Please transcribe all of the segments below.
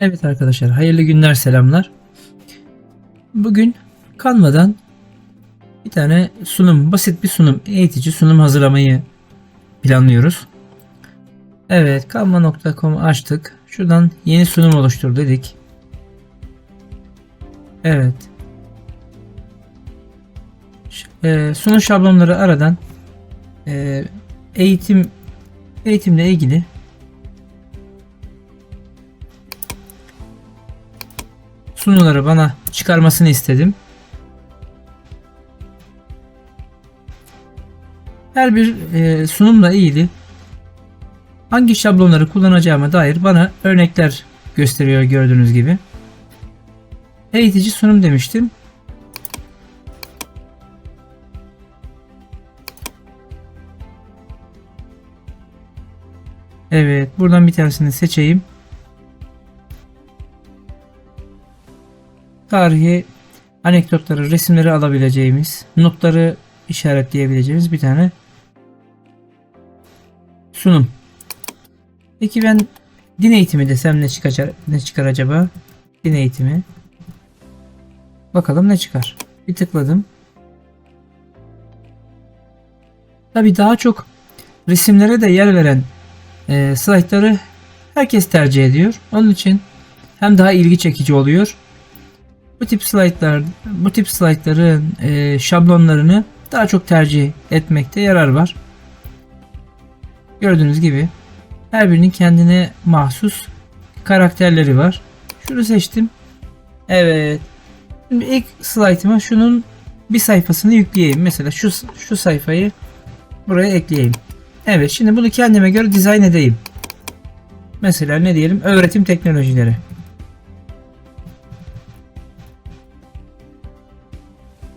Evet arkadaşlar hayırlı günler selamlar. Bugün Canva'dan bir tane sunum basit bir sunum eğitici sunum hazırlamayı planlıyoruz. Evet canva.com açtık. Şuradan yeni sunum oluştur dedik. Evet. E, sunum şablonları aradan e, eğitim eğitimle ilgili sunuları bana çıkarmasını istedim. Her bir e, sunumla ilgili hangi şablonları kullanacağıma dair bana örnekler gösteriyor gördüğünüz gibi. Eğitici sunum demiştim. Evet, buradan bir tanesini seçeyim. Tarihi anekdotları, resimleri alabileceğimiz, notları işaretleyebileceğimiz bir tane sunum. Peki ben din eğitimi desem ne çıkar, ne çıkar acaba? Din eğitimi. Bakalım ne çıkar. Bir tıkladım. Tabi daha çok resimlere de yer veren e, slaytları herkes tercih ediyor. Onun için hem daha ilgi çekici oluyor bu tip slaytlar, bu tip slaytların e, şablonlarını daha çok tercih etmekte yarar var. Gördüğünüz gibi her birinin kendine mahsus karakterleri var. Şunu seçtim. Evet. Şimdi ilk slaytıma şunun bir sayfasını yükleyeyim. Mesela şu şu sayfayı buraya ekleyeyim. Evet, şimdi bunu kendime göre dizayn edeyim. Mesela ne diyelim? Öğretim teknolojileri.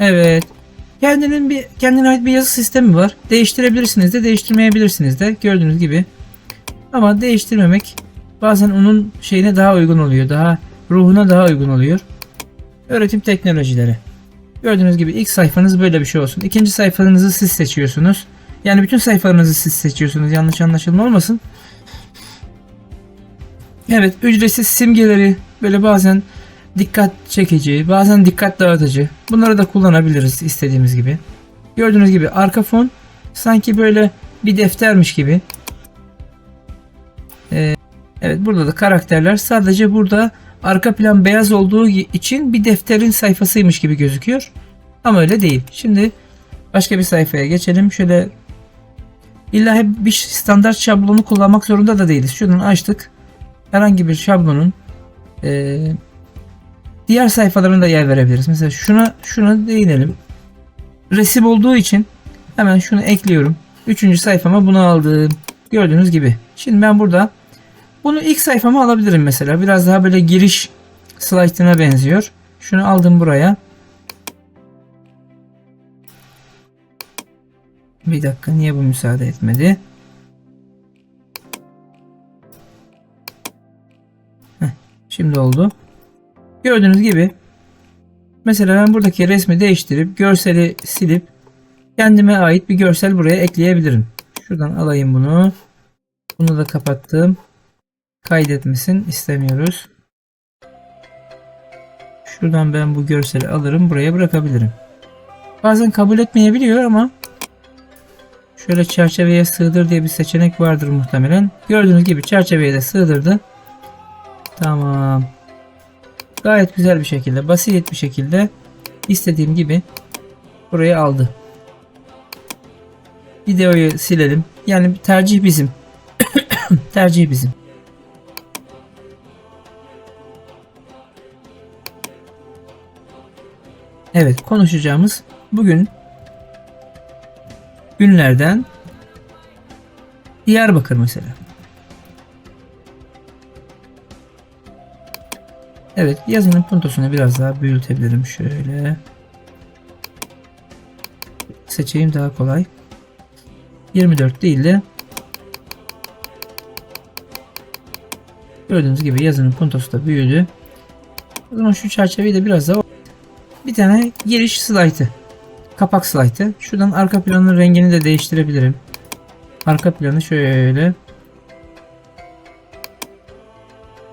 Evet. Kendinin bir kendine ait bir yazı sistemi var. Değiştirebilirsiniz de değiştirmeyebilirsiniz de gördüğünüz gibi. Ama değiştirmemek bazen onun şeyine daha uygun oluyor. Daha ruhuna daha uygun oluyor. Öğretim teknolojileri. Gördüğünüz gibi ilk sayfanız böyle bir şey olsun. İkinci sayfanızı siz seçiyorsunuz. Yani bütün sayfalarınızı siz seçiyorsunuz. Yanlış anlaşılma olmasın. Evet, ücretsiz simgeleri böyle bazen dikkat çekici, bazen dikkat dağıtıcı. Bunları da kullanabiliriz istediğimiz gibi. Gördüğünüz gibi arka fon sanki böyle bir deftermiş gibi. Ee, evet burada da karakterler sadece burada arka plan beyaz olduğu için bir defterin sayfasıymış gibi gözüküyor. Ama öyle değil. Şimdi başka bir sayfaya geçelim. Şöyle illa hep bir standart şablonu kullanmak zorunda da değiliz. Şuradan açtık. Herhangi bir şablonun eee diğer sayfalarına da yer verebiliriz. Mesela şuna şuna değinelim. Resim olduğu için hemen şunu ekliyorum. Üçüncü sayfama bunu aldım. Gördüğünüz gibi. Şimdi ben burada bunu ilk sayfama alabilirim mesela. Biraz daha böyle giriş slaytına benziyor. Şunu aldım buraya. Bir dakika niye bu müsaade etmedi? Heh, şimdi oldu. Gördüğünüz gibi mesela ben buradaki resmi değiştirip görseli silip kendime ait bir görsel buraya ekleyebilirim. Şuradan alayım bunu. Bunu da kapattım. Kaydetmesin istemiyoruz. Şuradan ben bu görseli alırım buraya bırakabilirim. Bazen kabul etmeyebiliyor ama şöyle çerçeveye sığdır diye bir seçenek vardır muhtemelen. Gördüğünüz gibi çerçeveye de sığdırdı. Tamam. Gayet güzel bir şekilde, basit bir şekilde istediğim gibi burayı aldı. Videoyu silelim. Yani tercih bizim. tercih bizim. Evet konuşacağımız bugün günlerden Diyarbakır mesela. Evet yazının puntosunu biraz daha büyütebilirim şöyle. Seçeyim daha kolay. 24 değil de Gördüğünüz gibi yazının puntosu da büyüdü. O zaman şu çerçeveyi de biraz daha bir tane giriş slaytı. Kapak slaytı. Şuradan arka planın rengini de değiştirebilirim. Arka planı şöyle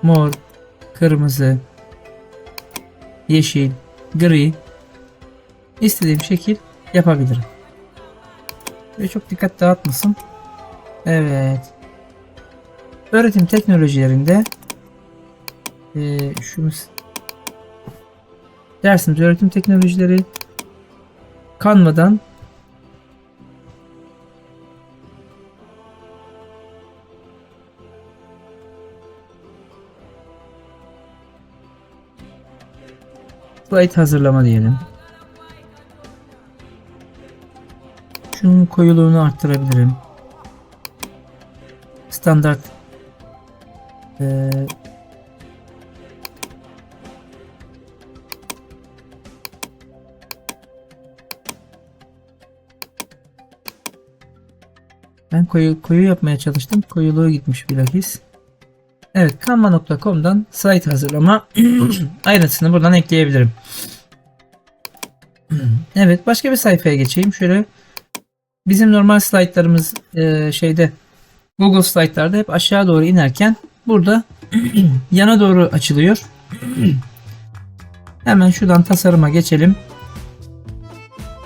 mor kırmızı, yeşil, gri istediğim şekil yapabilirim. Ve çok dikkat dağıtmasın. Evet. Öğretim teknolojilerinde eee şunu dersimiz öğretim teknolojileri Canva'dan slide hazırlama diyelim. Şunun koyuluğunu arttırabilirim. Standart eee, Ben koyu, koyu yapmaya çalıştım. Koyuluğu gitmiş bilakis. Evet canva.com'dan slide hazırlama ayrıntısını buradan ekleyebilirim. Evet başka bir sayfaya geçeyim. Şöyle bizim normal slaytlarımız e, şeyde Google slaytlarda hep aşağı doğru inerken burada yana doğru açılıyor. Hemen şuradan tasarıma geçelim.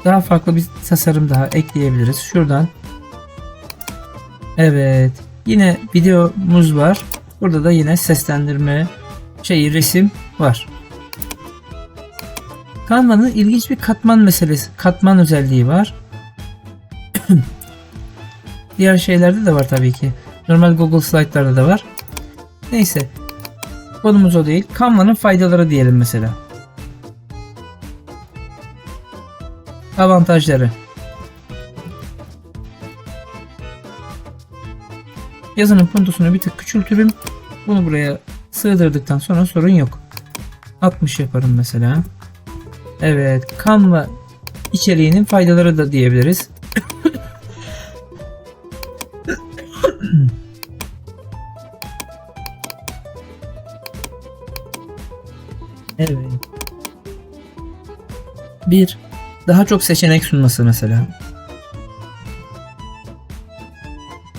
Daha farklı bir tasarım daha ekleyebiliriz. Şuradan Evet. Yine videomuz var. Burada da yine seslendirme şey resim var. Canva'nın ilginç bir katman meselesi, katman özelliği var. Diğer şeylerde de var tabii ki. Normal Google Slide'larda da var. Neyse. Konumuz o değil. Canva'nın faydaları diyelim mesela. Avantajları. Yazının puntusunu bir tık küçültürüm. Bunu buraya sığdırdıktan sonra sorun yok. 60 yaparım mesela. Evet. Canva içeriğinin faydaları da diyebiliriz. evet. Bir, daha çok seçenek sunması mesela.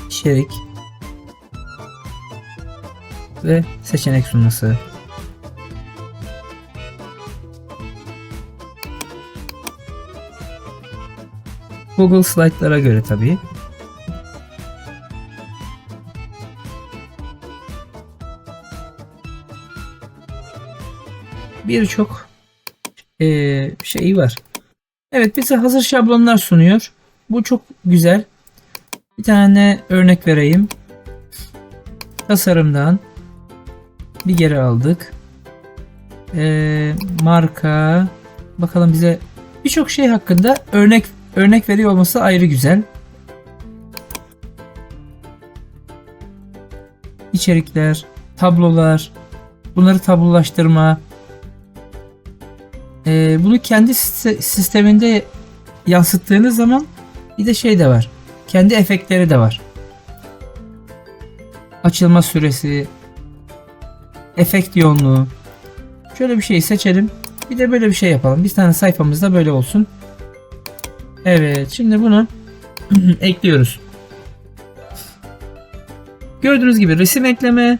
İçerik ve seçenek sunması. Google Slide'lara göre tabii. Birçok eee şeyi var. Evet bize hazır şablonlar sunuyor. Bu çok güzel. Bir tane örnek vereyim. Tasarımdan bir geri aldık. Ee, marka bakalım bize birçok şey hakkında örnek örnek veriyor olması ayrı güzel. İçerikler, tablolar, bunları tablolaştırma. Ee, bunu kendi siste- sisteminde yansıttığınız zaman bir de şey de var. Kendi efektleri de var. Açılma süresi, efekt yoğunluğu. Şöyle bir şey seçelim. Bir de böyle bir şey yapalım. Bir tane sayfamızda böyle olsun. Evet. Şimdi bunu ekliyoruz. Gördüğünüz gibi resim ekleme,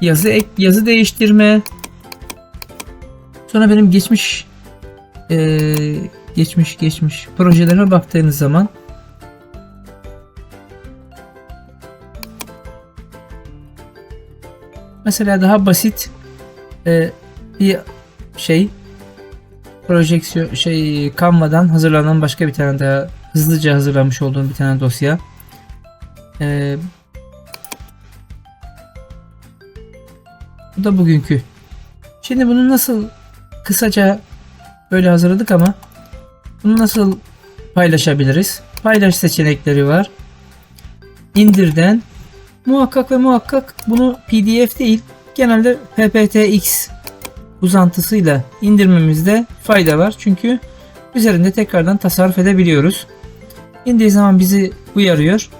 yazı ek, yazı değiştirme. Sonra benim geçmiş eee, geçmiş geçmiş projelerime baktığınız zaman mesela daha basit e, bir şey projeksiyon şey Canva'dan hazırlanan başka bir tane daha hızlıca hazırlamış olduğum bir tane dosya. E, bu da bugünkü. Şimdi bunu nasıl kısaca böyle hazırladık ama bunu nasıl paylaşabiliriz? Paylaş seçenekleri var. İndirden muhakkak ve muhakkak bunu PDF değil genelde PPTX uzantısıyla indirmemizde fayda var. Çünkü üzerinde tekrardan tasarruf edebiliyoruz. İndiği zaman bizi uyarıyor.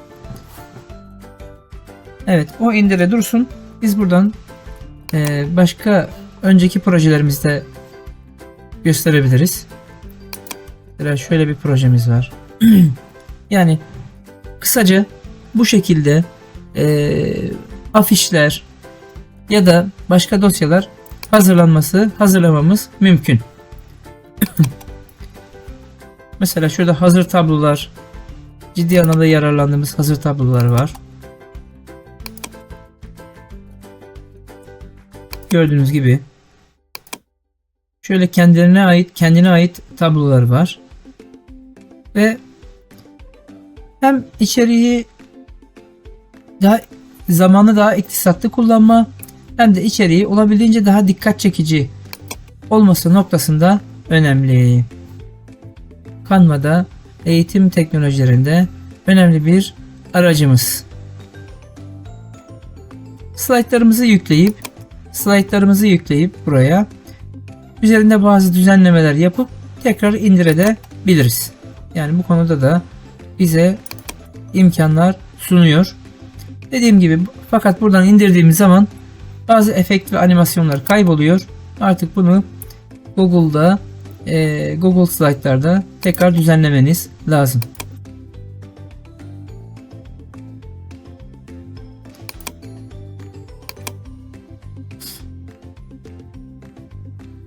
Evet o indire dursun. Biz buradan e, başka önceki projelerimizde gösterebiliriz. Mesela şöyle bir projemiz var. yani kısaca bu şekilde e, afişler ya da başka dosyalar hazırlanması, hazırlamamız mümkün. Mesela şurada hazır tablolar, ciddi anlamda yararlandığımız hazır tablolar var. Gördüğünüz gibi şöyle kendilerine ait, kendine ait tablolar var. Ve hem içeriği daha zamanı daha iktisatlı kullanma hem de içeriği olabildiğince daha dikkat çekici olması noktasında önemli. Canva'da eğitim teknolojilerinde önemli bir aracımız. Slaytlarımızı yükleyip slaytlarımızı yükleyip buraya üzerinde bazı düzenlemeler yapıp tekrar indirebiliriz. Yani bu konuda da bize imkanlar sunuyor. Dediğim gibi fakat buradan indirdiğimiz zaman bazı efekt ve animasyonlar kayboluyor. Artık bunu Google'da e, Google Slide'larda tekrar düzenlemeniz lazım.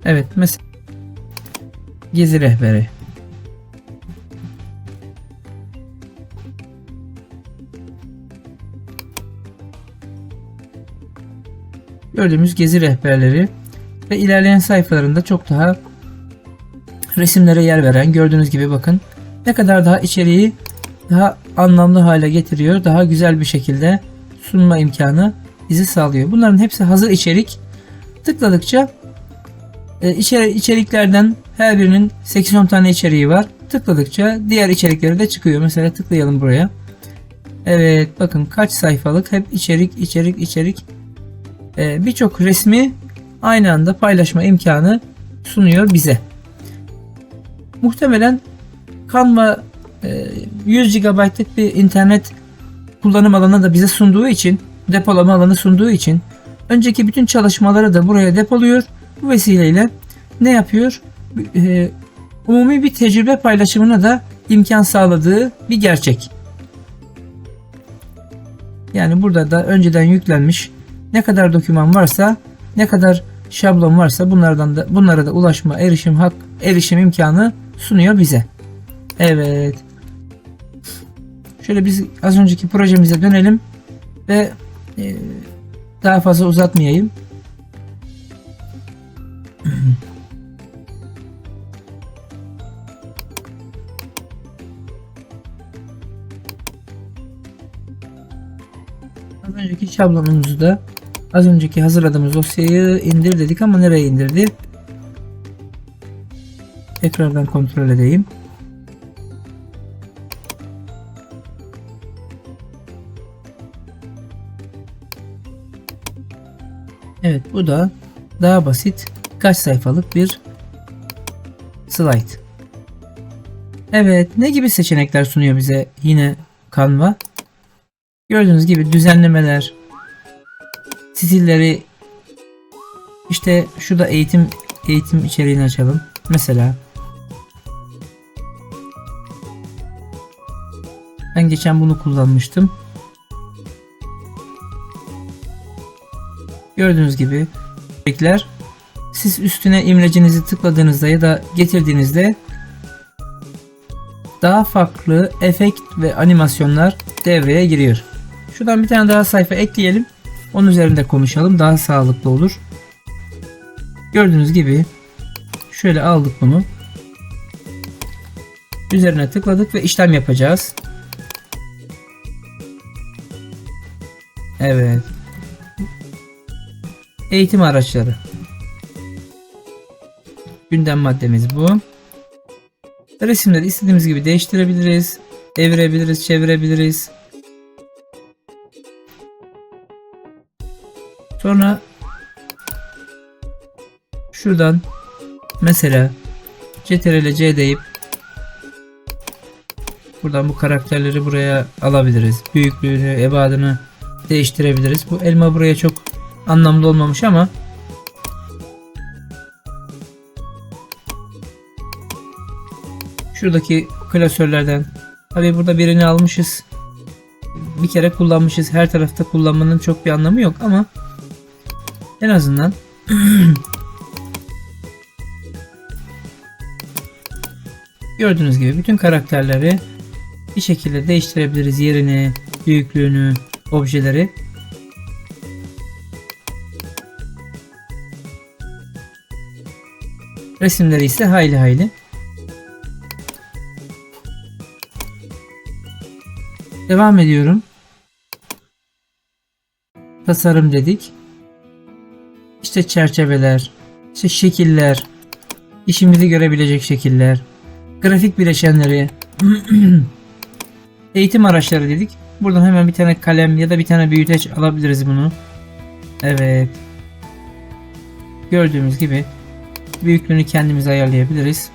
Evet mesela gezi rehberi. Gördüğümüz gezi rehberleri ve ilerleyen sayfalarında çok daha resimlere yer veren gördüğünüz gibi bakın ne kadar daha içeriği daha anlamlı hale getiriyor. Daha güzel bir şekilde sunma imkanı bizi sağlıyor. Bunların hepsi hazır içerik. Tıkladıkça e, içeri, içeriklerden her birinin 8-10 tane içeriği var. Tıkladıkça diğer içerikleri de çıkıyor. Mesela tıklayalım buraya. Evet bakın kaç sayfalık hep içerik içerik içerik. E, Birçok resmi aynı anda paylaşma imkanı sunuyor bize. Muhtemelen Canva e, 100 GB'lık bir internet kullanım alanı da bize sunduğu için depolama alanı sunduğu için önceki bütün çalışmaları da buraya depoluyor. Bu vesileyle ne yapıyor? E, umumi bir tecrübe paylaşımına da imkan sağladığı bir gerçek. Yani burada da önceden yüklenmiş ne kadar doküman varsa, ne kadar şablon varsa bunlardan da bunlara da ulaşma, erişim hak, erişim imkanı sunuyor bize. Evet. Şöyle biz az önceki projemize dönelim ve e, daha fazla uzatmayayım. Az önceki şablonumuzu da az önceki hazırladığımız dosyayı indir dedik ama nereye indirdi? Tekrardan kontrol edeyim. Evet bu da daha basit kaç sayfalık bir slide. Evet ne gibi seçenekler sunuyor bize yine Canva? Gördüğünüz gibi düzenlemeler, stilleri işte şurada eğitim eğitim içeriğini açalım. Mesela ben geçen bunu kullanmıştım. Gördüğünüz gibi içerikler siz üstüne imlecinizi tıkladığınızda ya da getirdiğinizde daha farklı efekt ve animasyonlar devreye giriyor. Şuradan bir tane daha sayfa ekleyelim. Onun üzerinde konuşalım. Daha sağlıklı olur. Gördüğünüz gibi şöyle aldık bunu. Üzerine tıkladık ve işlem yapacağız. Evet. Eğitim araçları. Gündem maddemiz bu. Resimleri istediğimiz gibi değiştirebiliriz. Evirebiliriz, çevirebiliriz. Sonra şuradan mesela CTRL C deyip buradan bu karakterleri buraya alabiliriz. Büyüklüğünü, ebadını değiştirebiliriz. Bu elma buraya çok anlamlı olmamış ama şuradaki klasörlerden tabi burada birini almışız bir kere kullanmışız her tarafta kullanmanın çok bir anlamı yok ama en azından Gördüğünüz gibi bütün karakterleri bir şekilde değiştirebiliriz yerini, büyüklüğünü, objeleri. Resimleri ise hayli hayli. Devam ediyorum. Tasarım dedik. İşte çerçeveler, işte şekiller, işimizi görebilecek şekiller, grafik bileşenleri, eğitim araçları dedik. Buradan hemen bir tane kalem ya da bir tane büyüteç alabiliriz bunu. Evet. Gördüğümüz gibi büyüklüğünü kendimiz ayarlayabiliriz.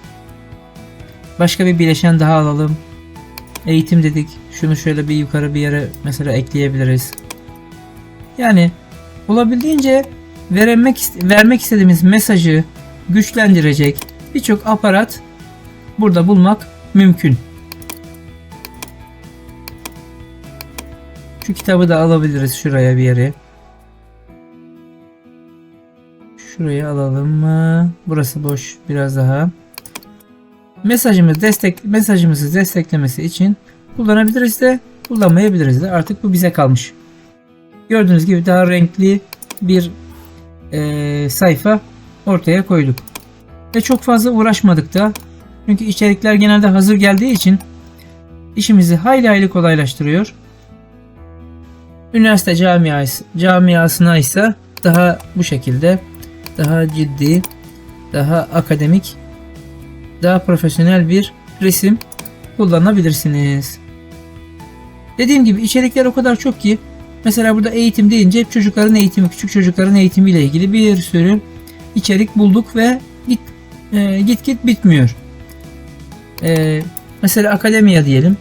Başka bir bileşen daha alalım. Eğitim dedik. Şunu şöyle bir yukarı bir yere mesela ekleyebiliriz. Yani olabildiğince vermek vermek istediğimiz mesajı güçlendirecek birçok aparat burada bulmak mümkün. Şu kitabı da alabiliriz şuraya bir yere. Şuraya alalım mı? Burası boş biraz daha. Mesajımız destek mesajımızı desteklemesi için kullanabiliriz de kullanmayabiliriz de artık bu bize kalmış. Gördüğünüz gibi daha renkli bir e, sayfa ortaya koyduk. Ve çok fazla uğraşmadık da. Çünkü içerikler genelde hazır geldiği için işimizi hayli hayli kolaylaştırıyor. Üniversite camiası, camiasına ise daha bu şekilde daha ciddi, daha akademik, daha profesyonel bir resim kullanabilirsiniz. Dediğim gibi içerikler o kadar çok ki mesela burada eğitim deyince hep çocukların eğitimi, küçük çocukların eğitimiyle ilgili bir sürü içerik bulduk ve git e, git git bitmiyor. E, mesela akademiya diyelim.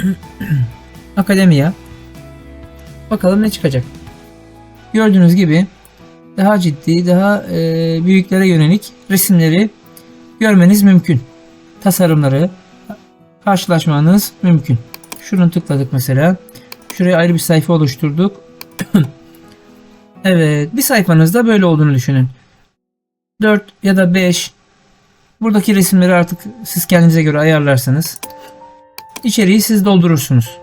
akademiya. Bakalım ne çıkacak. Gördüğünüz gibi daha ciddi, daha e, büyüklere yönelik resimleri görmeniz mümkün. Tasarımları karşılaşmanız mümkün. Şunu tıkladık mesela. Şuraya ayrı bir sayfa oluşturduk. evet, bir sayfanızda böyle olduğunu düşünün. 4 ya da 5 buradaki resimleri artık siz kendinize göre ayarlarsanız içeriği siz doldurursunuz.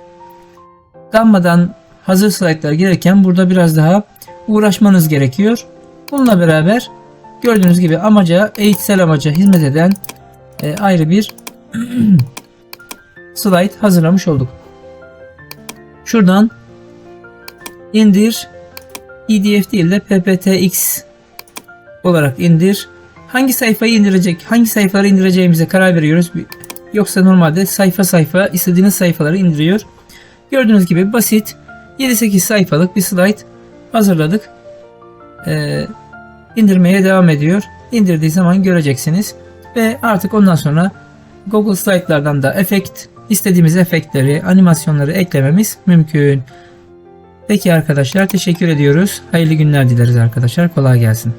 Gammadan hazır slaytlar gelirken burada biraz daha uğraşmanız gerekiyor. Bununla beraber gördüğünüz gibi amaca, eğitsel amaca hizmet eden e, ayrı bir slide hazırlamış olduk. Şuradan indir PDF değil de PPTX olarak indir. Hangi sayfayı indirecek, hangi sayfaları indireceğimize karar veriyoruz. Yoksa normalde sayfa sayfa istediğiniz sayfaları indiriyor. Gördüğünüz gibi basit 7-8 sayfalık bir slide hazırladık. Ee, indirmeye devam ediyor. İndirdiği zaman göreceksiniz. Ve artık ondan sonra Google Slide'lardan da efekt, istediğimiz efektleri, animasyonları eklememiz mümkün. Peki arkadaşlar teşekkür ediyoruz. Hayırlı günler dileriz arkadaşlar. Kolay gelsin.